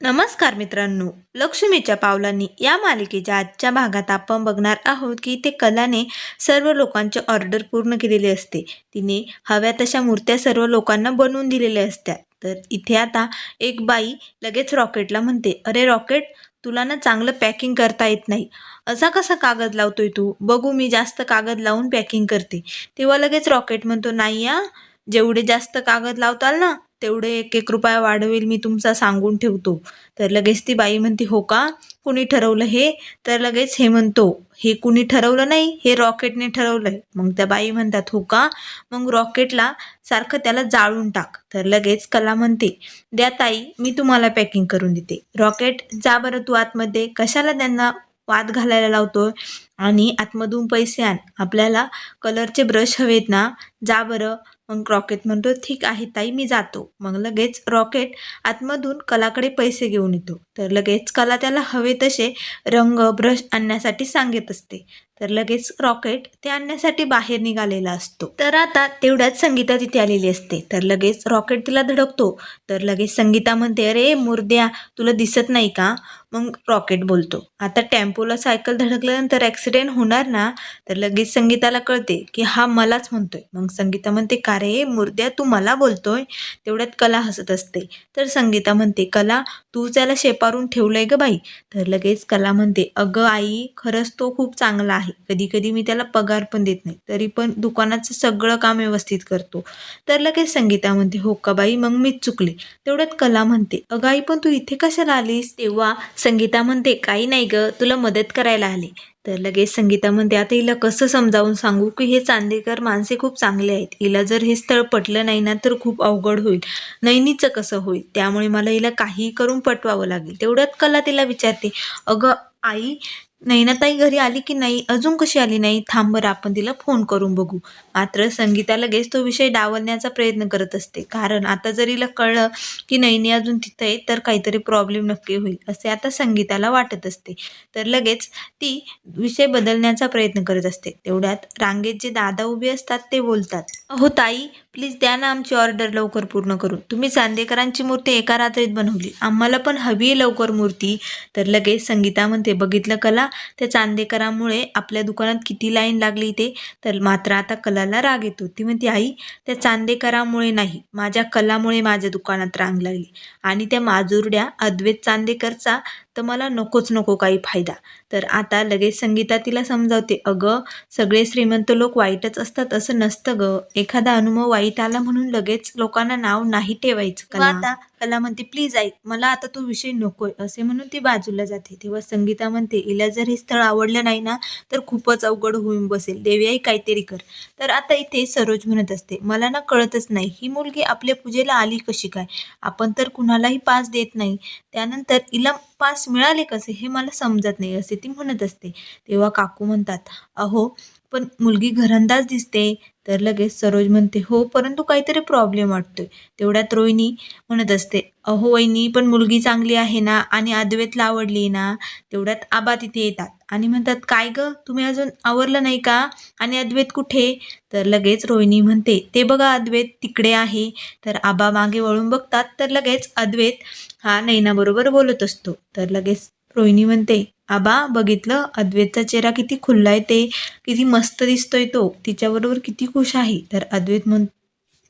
नमस्कार मित्रांनो लक्ष्मीच्या पावलांनी या मालिकेच्या आजच्या भागात आपण बघणार आहोत की ते कलाने सर्व लोकांचे ऑर्डर पूर्ण केलेली असते. तिने हव्या तशा मूर्त्या सर्व लोकांना बनवून दिलेल्या असत्या. तर इथे आता एक बाई लगेच रॉकेटला म्हणते अरे रॉकेट तुला ना चांगलं पॅकिंग करता येत नाही. असा कसा कागद लावतोय तू? बघू मी जास्त कागद लावून पॅकिंग करते. तेव्हा लगेच रॉकेट म्हणतो नाही या जेवढे जास्त कागद लावताल ना तेवढे एक एक रुपया वाढवेल मी तुमचा सांगून ठेवतो. तर लगेच ती बाई म्हणते हो का? कुणी ठरवलं हे? तर लगेच हे म्हणतो हे कुणी ठरवलं नाही हे रॉकेटने ठरवलंय. मग त्या बाई म्हणतात हो का? मग रॉकेटला सारखं त्याला जाळून टाक. तर लगेच कला म्हणते द्या ताई मी तुम्हाला पॅकिंग करून देते. रॉकेट जा बरं तू आतमध्ये. कशाला त्यांना वाद घालायला लावतो आणि आतमधून पैसे आण. आपल्याला कलरचे ब्रश हवेत ना. जा बरं. मग रॉकेट म्हणतो ठीक आहे ताई मी जातो. मग लगेच रॉकेट आतमधून कलाकडे पैसे घेऊन येतो. तर लगेच कला त्याला हवे तसे रंग ब्रश आणण्यासाठी सांगत असते. तर लगेच रॉकेट ते आणण्यासाठी बाहेर निघालेला असतो. तर आता तेवढ्याच संगीता तिथे आलेली असते. तर लगेच रॉकेट तिला धडकतो. तर लगेच संगीता म्हणते अरे मुर्द्या तुला दिसत नाही का? मग रॉकेट बोलतो आता टेम्पोला सायकल धडकल्यानंतर ॲक्सिडेंट होणार ना? तर लगेच संगीताला कळते की हा मलाच म्हणतोय. मग संगीता म्हणते का रे मुर्द्या तू मला बोलतोय? तेवढ्यात कला हसत असते. तर संगीता म्हणते कला तू त्याला शेपारून ठेवलंय ग बाई. तर लगेच कला म्हणते अगं आई खरंच तो खूप चांगला आहे. कधी कधी मी त्याला पगार पण देत नाही. तरी पण दुकानाचं सगळं काम व्यवस्थित करतो. तर लगेच संगीता म्हणते हो का बाई? मग मीच चुकले. तेवढ्यात कला म्हणते अगं आई पण तू इथे कशाला आलीस? तेव्हा संगीता म्हणते काही नाही ग तुला मदत करायला आले. तर लगेच संगीता म्हणते आता हिला कसं समजावून सांगू की हे चांदेकर माणसे खूप चांगले आहेत. हिला जर हे स्थळ पटलं नाही ना तर खूप अवघड होईल. नैनीचं कसं होईल? त्यामुळे मला हिला काहीही करून पटवावं लागेल. तेवढ्यात कला तिला विचारते अगं आई नैनाताई घरी आली की नाही? अजून कशी आली नाही? थांब बरं आपण तिला फोन करून बघू. मात्र संगीता लगेच तो विषय डावलण्याचा प्रयत्न करत असते. कारण आता जरीला कळलं की नैनी अजून तिथं आहे तर काहीतरी प्रॉब्लेम नक्की होईल असे आता संगीताला वाटत असते. तर लगेच ती विषय बदलण्याचा प्रयत्न करत असते. तेवढ्यात रांगेत जे दादा उभे असतात ते बोलतात अहो ताई प्लीज द्या ना आमची ऑर्डर लवकर पूर्ण करून. तुम्ही चांदेकरांची मूर्ती एका रात्रीत बनवली. आम्हाला पण हवी आहे लवकर मूर्ती. तर लगेच संगीता म्हणते बघितलं कला? त्या चांदेकरामुळे आपल्या दुकानात किती लाईन लागली ते तर मात्र आता कला मुलाला राग येतो. ती म्हणते आई त्या चांदेकरामुळे नाही. माझ्या कलामुळे माझ्या दुकानात रांग लागली. आणि त्या माजुरड्या अद्वैत चांदेकरचा तर मला नकोच नको काही फायदा. तर आता लगेच संगीता तिला समजावते अगं सगळे श्रीमंत लोक वाईटच असतात असं नसतं ग. एखादा अनुभव वाईट आला म्हणून लगेच लोकांना नाव नाही ठेवायचं कला. आता कला म्हणते प्लीज ऐक मला आता तो विषय नकोय. असे म्हणून ती बाजूला जाते. तेव्हा संगीता म्हणते हिला जर हे स्थळ आवडलं नाही ना तर खूपच अवघड होऊन बसेल. देवी काहीतरी कर. तर आता इथे सरोज म्हणत असते मला ना कळतच नाही ही मुलगी आपल्या पूजेला आली कशी काय? आपण तर कुणालाही पास देत नाही. त्यानंतर इला पास मिळाले कसे हे मला समजत नाही. असे ती म्हणत असते. तेव्हा काकू म्हणतात अहो पण मुलगी घरंदाज दिसते. तर लगेच सरोज म्हणते हो परंतु काहीतरी प्रॉब्लेम वाटतोय. तेवढ्यात रोहिणी म्हणत असते अहो वहिनी पण मुलगी चांगली आहे ना आणि अद्वैतला आवडली ना? तेवढ्यात आबा तिथे येतात आणि म्हणतात काय ग तुम्ही अजून आवरलं नाही का? आणि अद्वैत कुठे? तर लगेच रोहिणी म्हणते ते बघा अद्वैत तिकडे आहे. तर आबा मागे वळून बघतात तर लगेच अद्वैत हा नैनाबरोबर बोलत असतो. तर लगेच रोहिणी म्हणते आबा बघितलं? अद्वैतचा चेहरा किती खुल्ला आहे ते. किती मस्त दिसतोय तो. तिच्याबरोबर किती खुश आहे. तर अद्वैत म्हण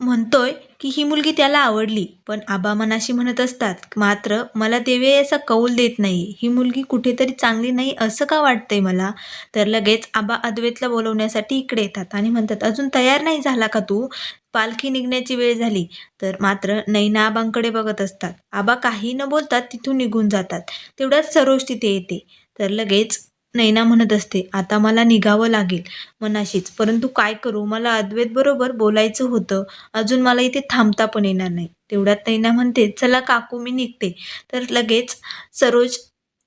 म्हणतोय की ही मुलगी त्याला आवडली पण आबा मनाशी म्हणत असतात मात्र मला देवी असा कौल देत नाही ही मुलगी कुठेतरी चांगली नाही असं का वाटतंय मला? तर लगेच आबा अद्वैतला बोलवण्यासाठी इकडे येतात आणि म्हणतात अजून तयार नाही झाला का तू? पालखी निघण्याची वेळ झाली. तर मात्र नैना आबांकडे बघत असतात. आबा काही न बोलतात तिथून निघून जातात. तेवढ्याच सरोज तिथे येते. तर लगेच नैना म्हणत असते आता मला निघावं लागेल मनाशीच. परंतु काय करू? मला अद्वैत बरोबर बोलायचं होतं. अजून मला इथे थांबता पण येणार नाही. तेवढ्यात नैना म्हणते चला काकू मी निघते. तर लगेच सरोज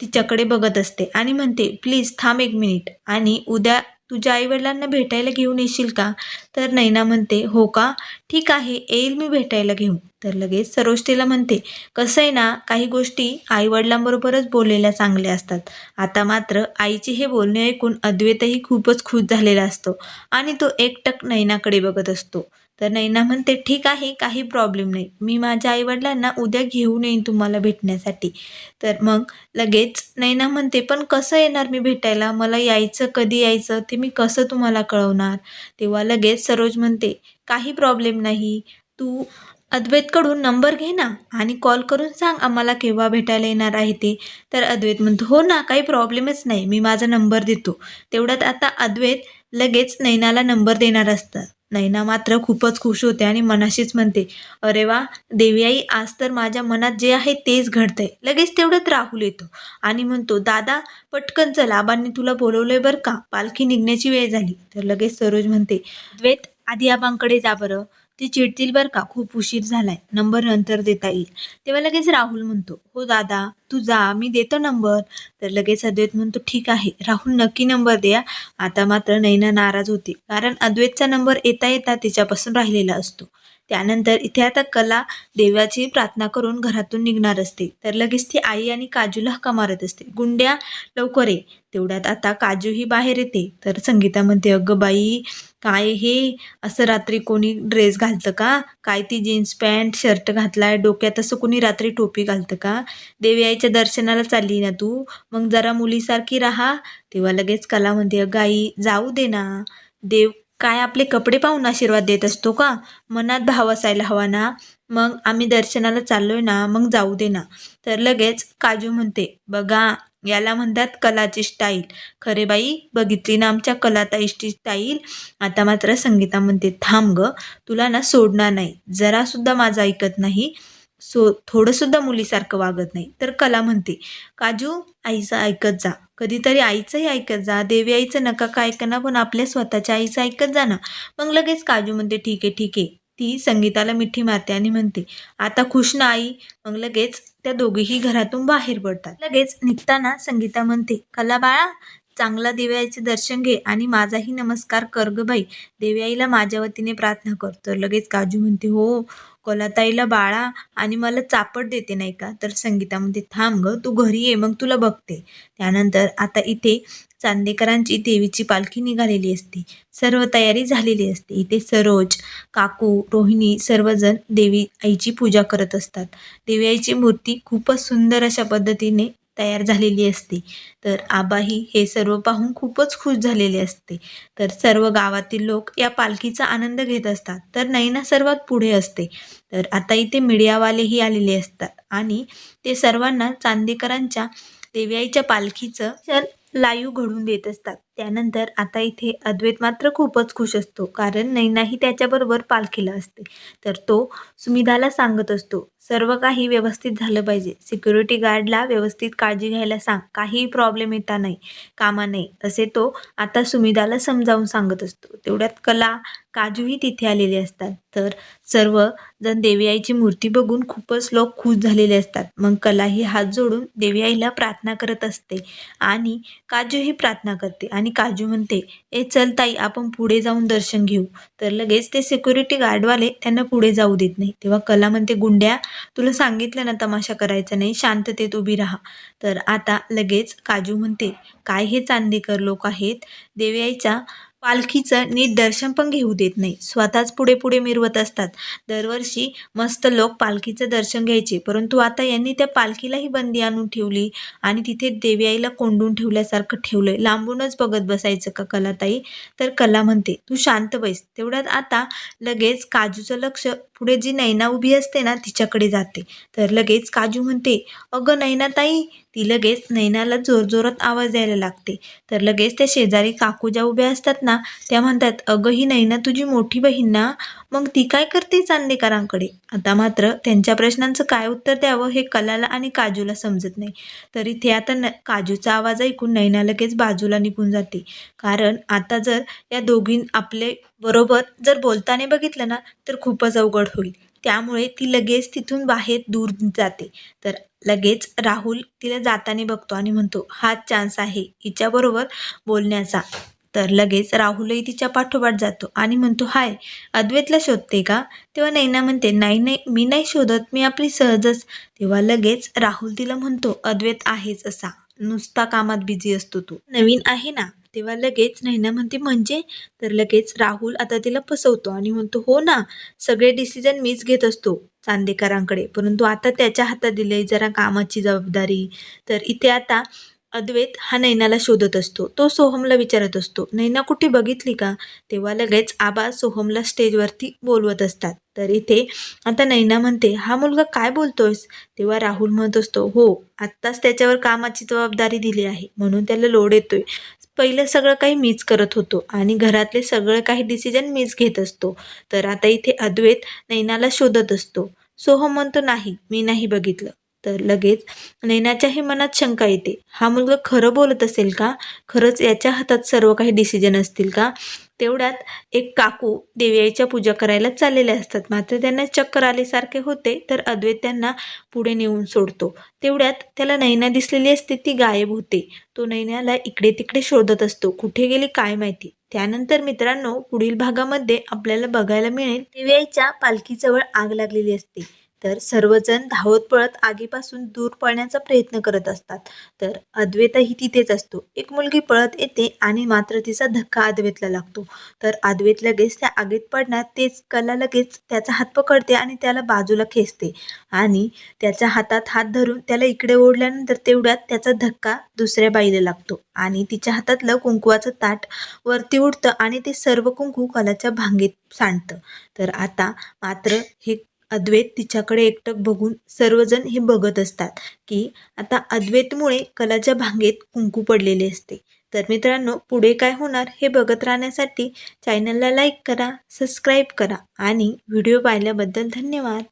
तिच्याकडे बघत असते आणि म्हणते प्लीज थांब एक मिनिट आणि उद्या तुझ्या आईवडिलांना भेटायला घेऊन येशील का? तर नैना म्हणते हो का? ठीक आहे येईल मी भेटायला घेऊन. तर लगेच सरोज तिला म्हणते कसं आहे ना काही गोष्टी आईवडिलांबरोबरच बोललेल्या चांगल्या असतात. आता मात्र आईचे हे बोलणे ऐकून अद्वैतही खूपच खुश झालेला असतो आणि तो एकटक नैनाकडे बघत असतो. तर नैना म्हणते ठीक आहे काही प्रॉब्लेम नाही. मी माझ्या आईवडिलांना उद्या घेऊन येईन तुम्हाला भेटण्यासाठी. तर मग लगेच नैना म्हणते पण कसं येणार मी भेटायला? मला यायचं कधी यायचं? ते मी कसं तुम्हाला कळवणार? तेव्हा लगेच सरोज म्हणते काही प्रॉब्लेम नाही. तू अद्वैतकडून नंबर घे ना आणि कॉल करून सांग आम्हाला केव्हा भेटायला येणार आहे ते. तर अद्वैत म्हणतो हो ना काही प्रॉब्लेमच नाही. मी माझा नंबर देतो. तेवढ्यात आता अद्वैत लगेच नैनाला नंबर देणार असतं नैना मात्र खूपच खुश होते आणि मनाशीच म्हणते अरे वा देवी आई आज तर माझ्या मनात जे आहे तेच घडतंय. लगेच तेवढ्यात राहुल येतो आणि म्हणतो दादा पटकन चल आबांनी तुला बोलवलंय बरं का? पालखी निघण्याची वेळ झाली. तर लगेच सरोज म्हणते द्वेत आधी आबांकडे जा बरं. ती चिडतील बरं का? खूप उशीर झालाय. नंबर नंतर देता येईल. तेव्हा लगेच राहुल म्हणतो हो दादा तू जा मी देतो नंबर. तर लगेच अद्वैत म्हणतो ठीक आहे राहुल नक्की नंबर द्या. आता मात्र नैना नाराज होते कारण अद्वैतचा नंबर येता येता तिच्यापासून राहिलेला असतो. त्यानंतर इथे आता कला देवाची प्रार्थना करून घरातून निघणार असते. तर लगेच ती आई आणि काजूला हक्का मारत असते. गुंड्या लवकर ये. तेवढ्यात आता काजूही बाहेर येते. तर संगीता म्हणते अगं बाई काय हे? असं रात्री कोणी ड्रेस घालतं का? काय ती जीन्स पॅन्ट शर्ट घातलाय? डोक्यात असं कोणी रात्री टोपी घालतं का? देवी आईच्या दर्शनाला चालली ना तू? मग जरा मुलीसारखी राहा. तेव्हा लगेच कला म्हणते अगं आई जाऊ दे ना. देव काय आपले कपडे पाहून आशीर्वाद देत असतो का? मनात भाव असायला हवा ना. मग आम्ही दर्शनाला चाललोय ना. मग जाऊ दे ना. तर लगेच काजू म्हणते बघा याला म्हणतात कलाची स्टाईल खरे बाई बघितली ना आमच्या कलाताईची स्टाईल आता मात्र संगीता म्हणते थांब ग तुला ना सोडणार नाही. जरासुद्धा माझं ऐकत नाही. सो थोडंसुद्धा मुलीसारखं वागत नाही. तर कला म्हणते काजू आईचं ऐकत जा. कधीतरी आईचंही ऐकत जा. देवी आईचं नका का ऐकना पण आपल्या स्वतःच्या आईचं ऐकत जा ना. मग लगेच काजू म्हणते ठीक आहे ठीक आहे. ती संगीताला मिठी मारते आणि म्हणते आता खुश ना आई. मग लगेच त्या दोघीही घरातून बाहेर पडतात. लगेच निघताना संगीता म्हणते कला बाळा चांगला देवयाईचे दर्शन घे आणि माझाही नमस्कार कर ग बाई. देवी आईला माझ्या वतीने प्रार्थना कर. तर लगेच काजू म्हणते हो. कोलाताईला बाळा आणि मला चापट देते नाही का? तर संगीता म्हणते थांब ग तू घरी ये मग तुला बघते. त्यानंतर आता इथे चांदेकरांची देवीची पालखी निघालेली असते. सर्व तयारी झालेली असते. इथे सरोज काकू रोहिणी सर्वजण देवी आईची पूजा करत असतात. देवी आईची मूर्ती खूपच सुंदर अशा पद्धतीने तयार झालेली असते. तर आबाही हे सर्व पाहून खूपच खुश झालेले असते. तर सर्व गावातील लोक या पालखीचा आनंद घेत असतात. तर नैना सर्वात पुढे असते. तर आता इथे मीडियावालेही आलेले असतात. आणि ते सर्वांना चांदेकरांच्या देव्याईच्या पालखीचं लाईव्ह घडून देत असतात. त्यानंतर आता इथे अद्वैत मात्र खूपच खुश असतो कारण नैनाही त्याच्याबरोबर पालखीला असते. तर तो सुमिधाला सांगत असतो सर्व काही व्यवस्थित झालं पाहिजे. सिक्युरिटी गार्डला व्यवस्थित काळजी घ्यायला सांग. काहीही प्रॉब्लेम येता नाही कामा नाही असे तो आता सुमिधाला समजावून सांगत असतो. तेवढ्यात कला काजूही तिथे आलेले असतात. तर सर्व जण देवी आईची मूर्ती बघून खूपच लोक खुश झालेले असतात. मग कलाही हात जोडून देवी आईला प्रार्थना करत असते आणि काजूही प्रार्थना करते आणि आणि काजू म्हणते ए चल ताई आपण पुढे जाऊन दर्शन घेऊ. तर लगेच ते सिक्युरिटी गार्डवाले त्यांना पुढे जाऊ देत नाही. तेव्हा कला म्हणते गुंड्या तुला सांगितलं ना तमाशा करायचा नाही शांततेत उभी राहा. तर आता लगेच काजू म्हणते काय हे चांदेकर लोक आहेत? देवयाईच्या पालखीचं नीट दर्शन पण घेऊ देत नाही. स्वतःच पुढे पुढे मिरवत असतात. दरवर्षी मस्त लोक पालखीचं दर्शन घ्यायचे. परंतु आता यांनी त्या पालखीलाही बंदी आणून ठेवली आणि तिथे देवी आईला कोंडून ठेवल्यासारखं ठेवलंय. लांबूनच बघत बसायचं का कलाताई? तर कला म्हणते तू शांत बैस. तेवढ्यात आता लगेच काजूचं लक्ष पुढे जी नैना उभी असते ना तिच्याकडे जाते. तर लगेच काजू म्हणते अगं नैनाताई ती लगेच नैनाला जोरजोरात आवाज द्यायला लागते. तर लगेच त्या शेजारी काकू ज्या उभ्या असतात ना त्या म्हणतात अगं ही नैना तुझी मोठी बहीण ना? मग ती काय करते चांदेकरांकडे? आता मात्र त्यांच्या प्रश्नांचं काय उत्तर द्यावं हे कलाला आणि काजूला समजत नाही. तर इथे आता न काजूचा आवाज ऐकून नैना लगेच बाजूला निघून जाते. कारण आता जर या दोघीं आपले बरोबर जर बोलताना बघितलं ना तर खूपच अवघड होईल. त्यामुळे ती लगेच तिथून बाहेर दूर जाते. तर लगेच राहुल तिला जाताना बघतो आणि म्हणतो हाच चान्स आहे हिच्याबरोबर बोलण्याचा. तर लगेच राहुलही तिच्या पाठोपाठ जातो आणि म्हणतो हाय अद्वैतला शोधते का? तेव्हा नैना म्हणते नाही नाही मी नाही शोधत मी आपली सहजच. तेव्हा लगेच राहुल तिला म्हणतो अद्वैत आहेच असा नुसता कामात बिझी असतो तू. नवीन आहे ना? तेव्हा लगेच नैना म्हणते म्हणजे? तर लगेच राहुल आता तिला फसवतो आणि म्हणतो हो ना सगळे डिसिजन मीच घेत असतो चांदेकरांकडे परंतु आता त्याच्या हातात दिले जरा कामाची जबाबदारी. तर इथे आता अद्वैत हा नैनाला शोधत असतो. तो सोहमला विचारत असतो नैना कुठे बघितली का? तेव्हा लगेच आबा सोहमला स्टेजवरती बोलवत असतात. तर इथे आता नैना म्हणते हा मुलगा काय बोलतोयस? तेव्हा राहुल म्हणत असतो हो आत्ताच त्याच्यावर कामाची जबाबदारी दिली आहे म्हणून त्याला लोड येतोय. पहिलं सगळं काही मीच करत होतो आणि घरातले सगळं काही डिसिजन मीच घेत असतो. तर आता इथे अद्वैत नैनाला शोधत असतो. सोहम हो म्हणतो नाही मी नाही बघितलं. तर लगेच नैनाच्याही मनात शंका येते. हा मुलगा खरं बोलत असेल का? खरंच याच्या हातात सर्व काही डिसिजन असतील का? तेवढ्यात एक काकू देवीआईच्या पूजा करायला चाललेल्या असतात. मात्र त्यांना चक्कर आल्यासारखे होते तर अद्वैत त्यांना पुढे नेऊन सोडतो. तेवढ्यात त्याला नैना दिसलेली असते ती गायब होते. तो नैनाला इकडे तिकडे शोधत असतो. कुठे गेली काय माहिती? त्यानंतर मित्रांनो पुढील भागामध्ये आपल्याला बघायला मिळेल. देवीआईच्या पालखीजवळ आग लागलेली असते. तर सर्वजण धावत पळत आगीपासून दूर पळण्याचा प्रयत्न करत असतात. तर अद्वैतही तिथेच असतो. एक मुलगी पळत येते आणि मात्र तिचा धक्का अद्वैतला लागतो. तर अद्वैत लगेच त्या आगीत पडण्यात तेच कला लगेच त्याचा हात पकडते आणि त्याला बाजूला खेचते. आणि त्याच्या हातात हात धरून त्याला इकडे ओढल्यानंतर तेवढ्यात त्याचा धक्का दुसऱ्या बाईला लागतो. आणि तिच्या हातातलं कुंकुवाचं ताट वरती उडतं आणि ते सर्व कुंकू कलाच्या भांगेत सांडतं. तर आता मात्र हे अद्वैत तिच्याकडे एकटक बघून सर्वजण हे बघत असतात की आता अद्वैतमुळे कलाच्या भांगेत कुंकू पडलेले असते. तर मित्रांनो पुढे काय होणार हे बघत राहण्यासाठी चॅनलला लाईक करा सबस्क्राईब करा आणि व्हिडिओ पाहिल्याबद्दल धन्यवाद.